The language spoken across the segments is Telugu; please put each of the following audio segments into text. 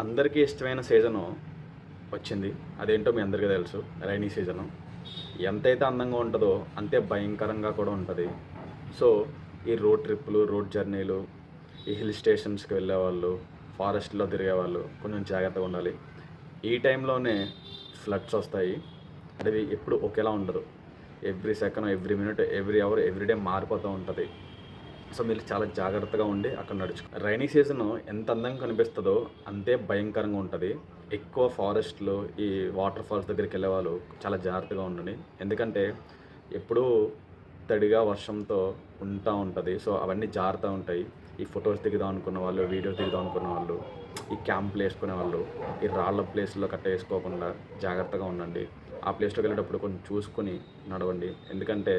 అందరికీ ఇష్టమైన సీజను వచ్చింది. అదేంటో మీ అందరికీ తెలుసు. Rainy season. ఎంతైతే అందంగా ఉంటుందో అంతే భయంకరంగా కూడా ఉంటుంది. సో ఈ రోడ్ ట్రిప్పులు రోడ్ జర్నీలు ఈ హిల్ స్టేషన్స్కి వెళ్ళేవాళ్ళు ఫారెస్ట్లో తిరిగేవాళ్ళు కొంచెం జాగ్రత్తగా ఉండాలి. ఈ టైంలోనే ఫ్లడ్స్ వస్తాయి. అది ఎప్పుడు ఒకేలా ఉండదు. Every second every minute every hour every day మారిపోతూ ఉంటుంది. సో మీరు చాలా జాగ్రత్తగా ఉండి అక్కడ నడుచు రైనీ సీజన్ ఎంత అందంగా కనిపిస్తుందో అంతే భయంకరంగా ఉంటుంది. ఎక్కువ ఫారెస్ట్లు ఈ వాటర్ ఫాల్స్ దగ్గరికి వెళ్ళే వాళ్ళు చాలా జాగ్రత్తగా ఉండండి. ఎందుకంటే ఎప్పుడూ తడిగా వర్షంతో ఉంటా ఉంటుంది. సో అవన్నీ జారుతూ ఉంటాయి. ఈ ఫొటోస్ దిగుదాం అనుకున్న వాళ్ళు వీడియోస్ దిగుదాం అనుకున్న వాళ్ళు ఈ క్యాంపులు వేసుకునే వాళ్ళు ఈ రాళ్ళ ప్లేస్లో కట్ట వేసుకోకుండా జాగ్రత్తగా ఉండండి. ఆ ప్లేస్లోకి వెళ్ళేటప్పుడు కొంచెం చూసుకొని నడవండి. ఎందుకంటే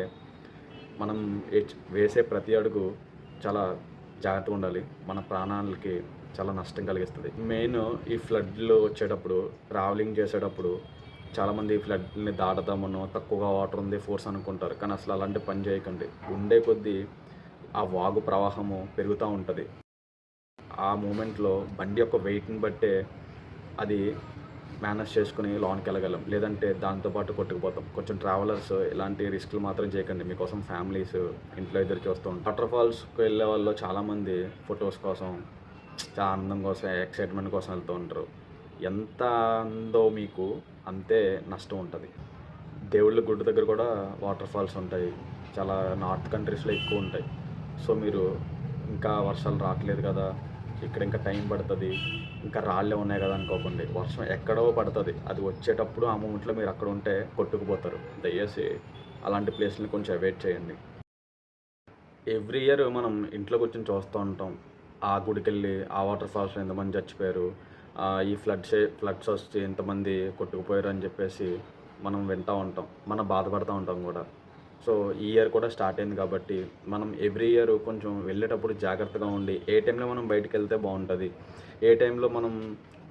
మనం వేసే ప్రతి అడుగు చాలా జాగ్రత్తగా ఉండాలి. మన ప్రాణాలకి చాలా నష్టం కలిగిస్తుంది. మెయిన్ ఈ ఫ్లడ్లు వచ్చేటప్పుడు ట్రావెలింగ్ చేసేటప్పుడు చాలామంది ఈ ఫ్లడ్ని దాటుతామనో తక్కువగా వాటర్ ఉంది ఫోర్స్ అనుకుంటారు. కానీ అసలు అలాంటి పని చేయకండి. ఉండే కొద్దీ ఆ వాగు ప్రవాహము పెరుగుతూ ఉంటుంది. ఆ మూమెంట్లో బండి యొక్క వెయిట్ని బట్టే అది మేనేజ్ చేసుకుని లోన్కి వెళ్ళగలం. లేదంటే దాంతోపాటు కొట్టుకుపోతాం. కొంచెం ట్రావెలర్స్ ఇలాంటి రిస్క్లు మాత్రం చేయకండి. మీకోసం ఫ్యామిలీస్ ఇంట్లో ఎదురు చూస్తూ ఉంటాం. వాటర్ ఫాల్స్కి వెళ్ళే వాళ్ళు చాలామంది ఫొటోస్ కోసం చాలా ఆనందం కోసం ఎక్సైట్మెంట్ కోసం వెళ్తూ ఉంటారు. ఎంత అందో మీకు అంతే నష్టం ఉంటుంది. దేవుళ్ళ గుడి దగ్గర కూడా వాటర్ ఫాల్స్ ఉంటాయి. చాలా నార్త్ కంట్రీస్లో ఎక్కువ ఉంటాయి. సో మీరు ఇంకా వర్షాలు రావట్లేదు కదా ఇక్కడ ఇంకా టైం పడుతుంది. ఇంకా రాళ్ళే ఉన్నాయి కదా అనుకోకండి. వర్షం ఎక్కడో పడుతుంది. అది వచ్చేటప్పుడు ఆ మూమెంట్లో మీరు అక్కడ ఉంటే కొట్టుకుపోతారు. దయచేసి అలాంటి ప్లేస్ని కొంచెం అవాయిడ్ చేయండి. ఎవ్రీ ఇయర్ మనం ఇంట్లో కూర్చొని చూస్తూ ఉంటాం. ఆ గుడికి వెళ్ళి ఆ వాటర్ ఫాల్స్లో ఎంతమంది చచ్చిపోయారు. ఈ ఫ్లడ్స్ ఫ్లడ్స్ వచ్చి ఎంతమంది కొట్టుకుపోయారు అని చెప్పేసి మనం వింటూ ఉంటాం. మనం బాధపడుతూ ఉంటాం కూడా. సో ఈ ఇయర్ కూడా స్టార్ట్ అయింది కాబట్టి మనం ఎవ్రీ ఇయర్ కొంచెం వెళ్ళేటప్పుడు జాగ్రత్తగా ఉండి ఏ టైంలో మనం బయటకు వెళ్తే బాగుంటుంది ఏ టైంలో మనం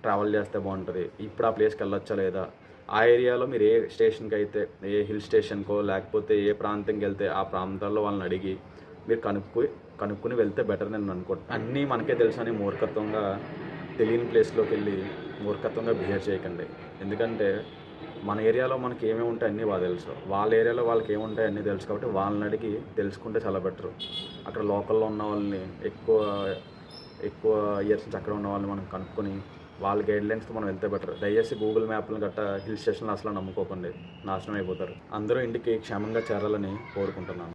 ట్రావెల్ చేస్తే బాగుంటుంది ఇప్పుడు ఆ ప్లేస్కి వెళ్ళొచ్చా లేదా ఆ ఏరియాలో మీరు ఏ స్టేషన్కి అయితే ఏ హిల్ స్టేషన్కో లేకపోతే ఏ ప్రాంతంకి వెళ్తే ఆ ప్రాంతాల్లో వాళ్ళని అడిగి మీరు కనుక్కు కనుక్కుని వెళ్తే బెటర్ నేను అనుకుంటాను అన్నీ మనకే తెలుసని అని మూర్ఖత్వంగా తెలియని ప్లేస్లోకి వెళ్ళి మూర్ఖత్వంగా బిహేవ్ చేయకండి. ఎందుకంటే మన ఏరియాలో మనకి ఏమేమి ఉంటాయి అన్నీ బాగా తెలుసు. వాళ్ళ ఏరియాలో వాళ్ళకి ఏముంటాయి అన్నీ తెలుసు కాబట్టి వాళ్ళని అడిగి తెలుసుకుంటే చాలా బెటర్. అక్కడ లోకల్లో ఉన్న వాళ్ళని ఎక్కువ ఎక్కువ ఇయర్స్ నుంచి అక్కడ ఉన్న వాళ్ళని మనం కనుక్కొని వాళ్ళ గైడ్లైన్స్తో మనం వెళ్తే బెటర్. దయచేసి గూగుల్ మ్యాప్లను గట్ట హిల్ స్టేషన్లు అసలు నమ్ముకోకండి. నాశనం అయిపోతారు. అందరూ ఇంటికి క్షేమంగా చేరాలని కోరుకుంటున్నాను.